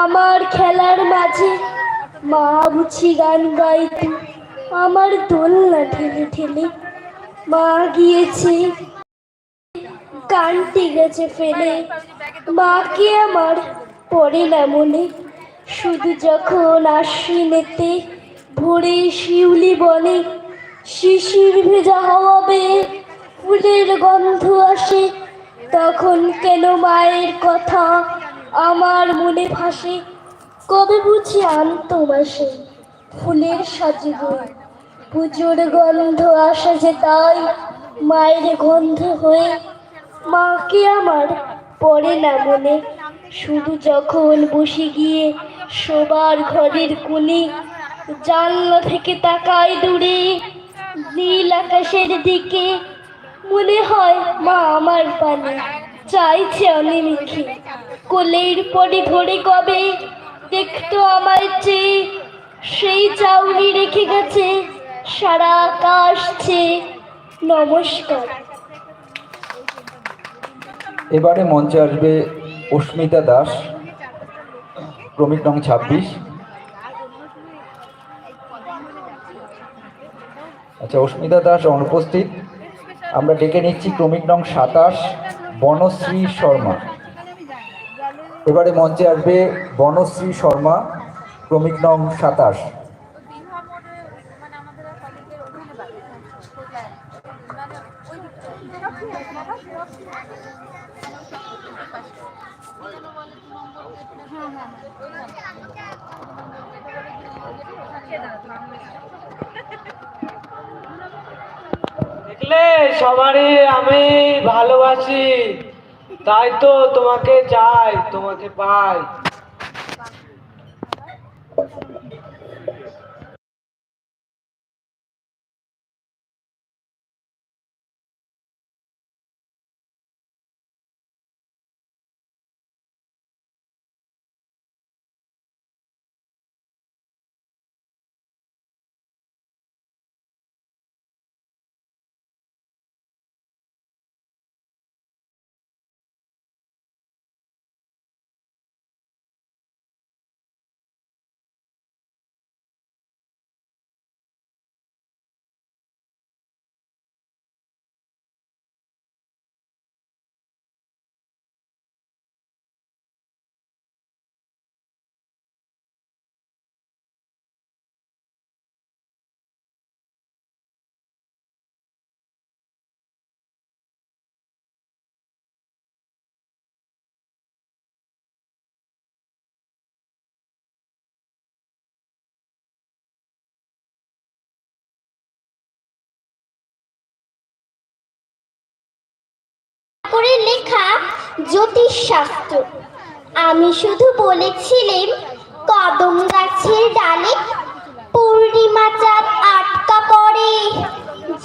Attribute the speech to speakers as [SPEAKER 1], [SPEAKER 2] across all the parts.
[SPEAKER 1] আমার খেলার মাঝে মা বুঝি গান গাইতো, আমার দোলনা ঠেলে ঠেলে মা গিয়েছে। গানটি গেছে ফেলে, মাকে আমার পড়ে না মনে। শুধু যখন আশ্বিনেতে ভোরে শিউলি বনে, শিশির ভেজা হাওয়া বেয়ে ফুলের গন্ধ আসে, তখন কেন মায়ের কথা আমার মনে ভাসে, কবে বুঝি আনতো মাসে ফুলের সাজে বই পুজোর গন্ধ আসে যে তাই মায়ের গন্ধ হয়ে। মাকে আমার পড়ে না মনে, শুধু যখন বসে গিয়ে শোবার ঘরের কোণে জানলা থেকে তাকায় দূরে, নীল আকাশের দিকে মনে হয় মা আমার পানে, চাইছে অনেমিখে কোলের পরে ধরে কবে দেখতো আমায় চেয়ে? সেই চাউনি রেখে গেছে, সারা আকাশ নমস্কার।
[SPEAKER 2] এবারে মঞ্চে আসবে অস্মিতা দাস, ক্রমিক নং ছাব্বিশ। আচ্ছা অস্মিতা দাস অনুপস্থিত। আমরা ডেকে নিচ্ছি ক্রমিক নং সাতাশ, বনশ্রী শর্মা। এবারে মঞ্চে আসবে বনশ্রী শর্মা ক্রমিক নং সাতাশ।
[SPEAKER 3] সবারই আমি ভালোবাসি। তাই তো তোমাকে চাই তোমাকে পাই।
[SPEAKER 1] করে লেখা জ্যোতিষশাস্ত্র। আমি শুধু বলেছিলাম, কদম গাছের ডালে পূর্ণিমা চাঁদ আটকা পড়ে।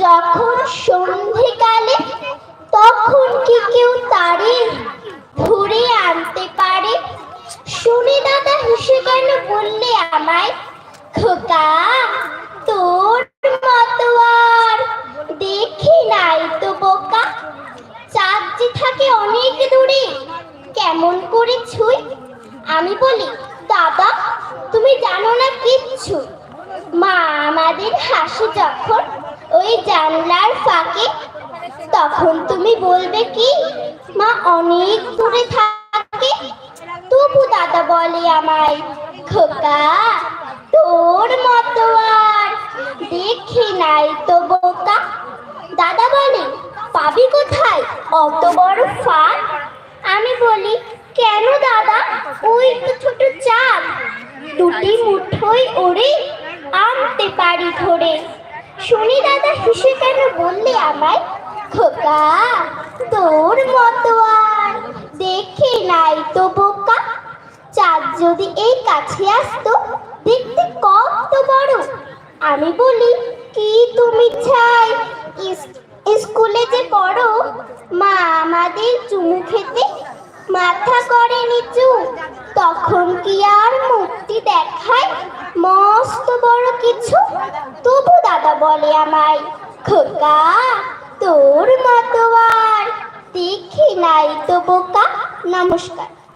[SPEAKER 1] যখন সন্ধেকালে তখন কি কেউ তারে ধরে আনতে পারে? শুনে দাদা হেসে বললে আমায়, খোকা তোর মতো আর দেখি নাই তো বোকা চাঁদ যে থাকে অনেক দূরে কেমন করে ছুই আমি বলি, দাদা, তুমি জানো না কিচ্ছু? মা আমাদের হাসি যখন ওই জানলার ফাঁকে, তখন তুমি বলবে কি, মা অনেক দূরে থাকে, তবু দাদা বলে আমায়, খোকা, তোর মতো আর দেখি নাই তো বোকা। দাদা বলে, পাবি কোথায়? অত বড় ফাঁক কেন দাদা? ওই তো ছোট চাঁদ দুটি মুঠোই ওরে আনতে পারি ধরে। শুনি দাদা, হেসে কেন বললে আমায়? খোকা, তোর মতো আর দেখে নাই তো বোকা। চাঁদ যদি এই কাছে আসতো, দেখতে কত বড়। আমি বলি, কি তুমি চাই? স্কুলে যে পড়ো, মা আমাদের চুমু খেতে মাথা করে নিচু। তখন কি আর মূর্তি দেখায়? মস্ত বড় কিছু। তবু দাদা বলে আমায়, খোকা, তোর মতো আর দেখি নাই তো বোকা। নমস্কার।